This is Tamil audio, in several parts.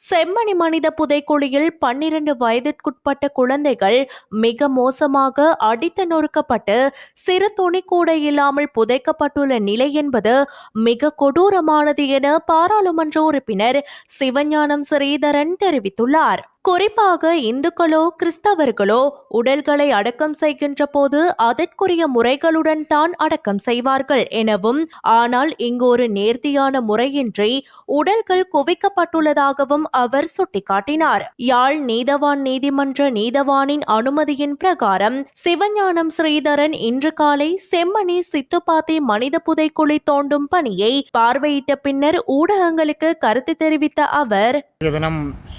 செம்மணி மனித புதைக்குழியில் பன்னிரண்டு வயதிற்குட்பட்ட குழந்தைகள் மிக மோசமாக அடித்து நொறுக்கப்பட்டு சிறு துணி கூட இல்லாமல் புதைக்கப்பட்டுள்ள நிலை என்பது மிக கொடூரமானது என பாராளுமன்ற உறுப்பினர் சிவஞானம் ஸ்ரீதரன் தெரிவித்துள்ளார். குறிப்பாக இந்துக்களோ கிறிஸ்தவர்களோ உடல்களை அடக்கம் செய்கின்ற போது அதற்குரிய முறைகளுடன் தான் அடக்கம் செய்வார்கள் எனவும் ஆனால் இங்கு ஒரு நேர்த்தியான முறையின்றி உடல்கள் குவிக்கப்பட்டுள்ளதாகவும் அவர் சுட்டிக்காட்டினார். யாழ் நீதவான் நீதிமன்ற நீதவானின் அனுமதியின் பிரகாரம் சிவஞானம் ஸ்ரீதரன் இன்று காலை செம்மணி சித்துப்பாத்தி மனித புதைக்குழி தோண்டும் பணியை பார்வையிட்ட பின்னர் ஊடகங்களுக்கு கருத்து தெரிவித்த அவர்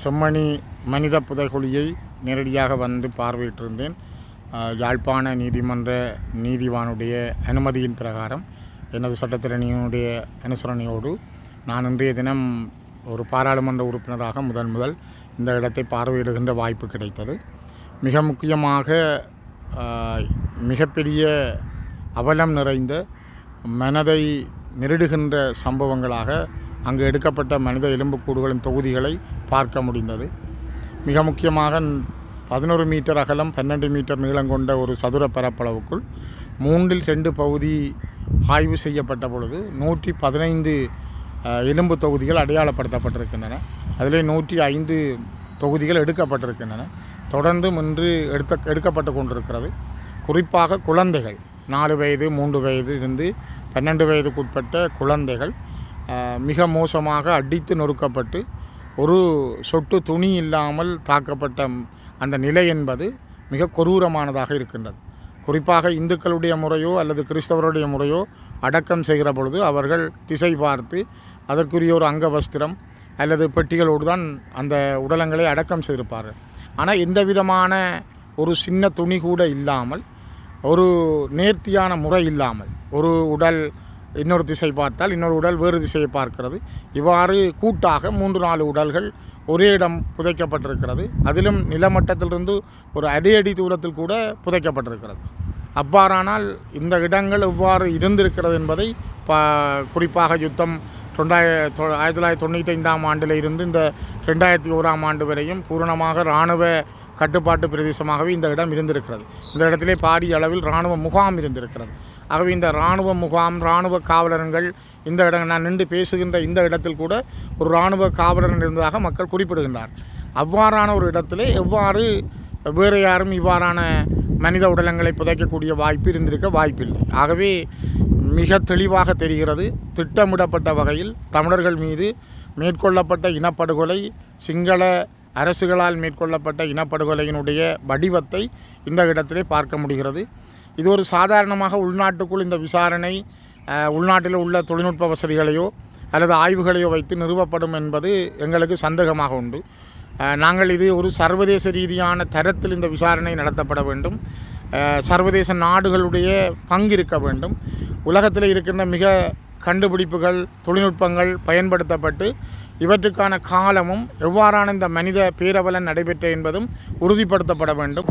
செம்மணி மனித புதைகுழியை நேரடியாக வந்து பார்வையிட்டிருந்தேன். யாழ்ப்பாண நீதிமன்ற நீதிவானுடைய அனுமதியின் பிரகாரம் எனது சட்டத்திறனியினுடைய அனுசரணையோடு நான் இன்றைய தினம் ஒரு பாராளுமன்ற உறுப்பினராக முதன் முதல் இந்த இடத்தை பார்வையிடுகின்ற வாய்ப்பு கிடைத்தது. மிக முக்கியமாக மிகப்பெரிய அவலம் நிறைந்த மனதை நெருடுகின்ற சம்பவங்களாக அங்கு எடுக்கப்பட்ட மனித எலும்புக்கூடுகளின் தொகுதிகளை பார்க்க முடிந்தது. மிக முக்கியமாக பதினொரு மீட்டர் அகலம் பன்னெண்டு மீட்டர் நீளம் கொண்ட ஒரு சதுர பரப்பளவுக்குள் மூன்றில் ரெண்டு பகுதி ஆய்வு செய்யப்பட்ட பொழுது நூற்றி பதினைந்து எலும்பு தொகுதிகள் அடையாளப்படுத்தப்பட்டிருக்கின்றன. அதிலே நூற்றி ஐந்து தொகுதிகள் எடுக்கப்பட்டிருக்கின்றன. தொடர்ந்து இன்று எடுத்த எடுக்கப்பட்டு கொண்டிருக்கிறது. குறிப்பாக குழந்தைகள் நாலு வயது மூன்று வயது இருந்து பன்னெண்டு வயதுக்குட்பட்ட குழந்தைகள் மிக மோசமாக அடித்து நொறுக்கப்பட்டு ஒரு சொட்டு துணி இல்லாமல் தாக்கப்பட்ட அந்த நிலை என்பது மிக கொரூரமானதாக இருக்கின்றது. குறிப்பாக இந்துக்களுடைய முறையோ அல்லது கிறிஸ்தவருடைய முறையோ அடக்கம் செய்கிற பொழுது அவர்கள் திசை பார்த்து அதற்குரிய ஒரு அங்க வஸ்திரம் அல்லது பெட்டிகளோடு தான் அந்த உடலங்களை அடக்கம் செய்திருப்பார்கள். ஆனால் எந்த விதமான ஒரு சின்ன துணி கூட இல்லாமல் ஒரு நேர்த்தியான முறை இல்லாமல் ஒரு உடல் இன்னொரு திசை பார்த்தால் இன்னொரு உடல் வேறு திசையை பார்க்கிறது. இவ்வாறு கூட்டாக மூன்று நாலு உடல்கள் ஒரே இடம் புதைக்கப்பட்டிருக்கிறது. அதிலும் நிலமட்டத்திலிருந்து ஒரு அடி அடி தூரத்தில் கூட புதைக்கப்பட்டிருக்கிறது. அவ்வாறானால் இந்த இடங்கள் இவ்வாறு இருந்திருக்கிறது என்பதை ப குறிப்பாக யுத்தம் தொண்டாய ஆயிரத்தி தொள்ளாயிரத்தி தொண்ணூற்றி ஐந்தாம் ஆண்டில் இருந்து இந்த ரெண்டாயிரத்தி ஓராம் ஆண்டு வரையும் பூரணமாக இராணுவ கட்டுப்பாட்டு பிரதேசமாகவே இந்த இடம் இருந்திருக்கிறது. இந்த இடத்திலே பாரிய அளவில் இராணுவ முகாம் இருந்திருக்கிறது. ஆகவே இந்த இராணுவ முகாம் இராணுவ காவலர்கள் இந்த இடம் நான் நின்று பேசுகின்ற இந்த இடத்தில் கூட ஒரு இராணுவ காவலர் இருந்ததாக மக்கள் குறிப்பிடுகின்றார். அவ்வாறான ஒரு இடத்திலே எவ்வாறு வேறு யாரும் இவ்வாறான மனித உடலங்களை புதைக்கக்கூடிய வாய்ப்பு இருந்திருக்க வாய்ப்பில்லை. ஆகவே மிக தெளிவாக தெரிகிறது திட்டமிடப்பட்ட வகையில் தமிழர்கள் மீது மேற்கொள்ளப்பட்ட இனப்படுகொலை சிங்கள அரசுகளால் மேற்கொள்ளப்பட்ட இனப்படுகொலையினுடைய வடிவத்தை இந்த இடத்திலே பார்க்க முடிகிறது. இது ஒரு சாதாரணமாக உள்நாட்டுக்குள் இந்த விசாரணை உள்நாட்டில் உள்ள தொழில்நுட்ப வசதிகளையோ அல்லது ஆய்வுகளையோ வைத்து நிறுவப்படும் என்பது எங்களுக்கு சந்தேகமாக உண்டு. நாங்கள் இது ஒரு சர்வதேச ரீதியான தரத்தில் இந்த விசாரணை நடத்தப்பட வேண்டும். சர்வதேச நாடுகளுடைய பங்கு இருக்க வேண்டும். உலகத்தில் இருக்கின்ற மிக கண்டுபிடிப்புகள் தொழில்நுட்பங்கள் பயன்படுத்தப்பட்டு இவற்றுக்கான காலமும் எவ்வாறான இந்த மனித பேரவலன் நடைபெற்ற என்பதும் உறுதிப்படுத்தப்பட வேண்டும்.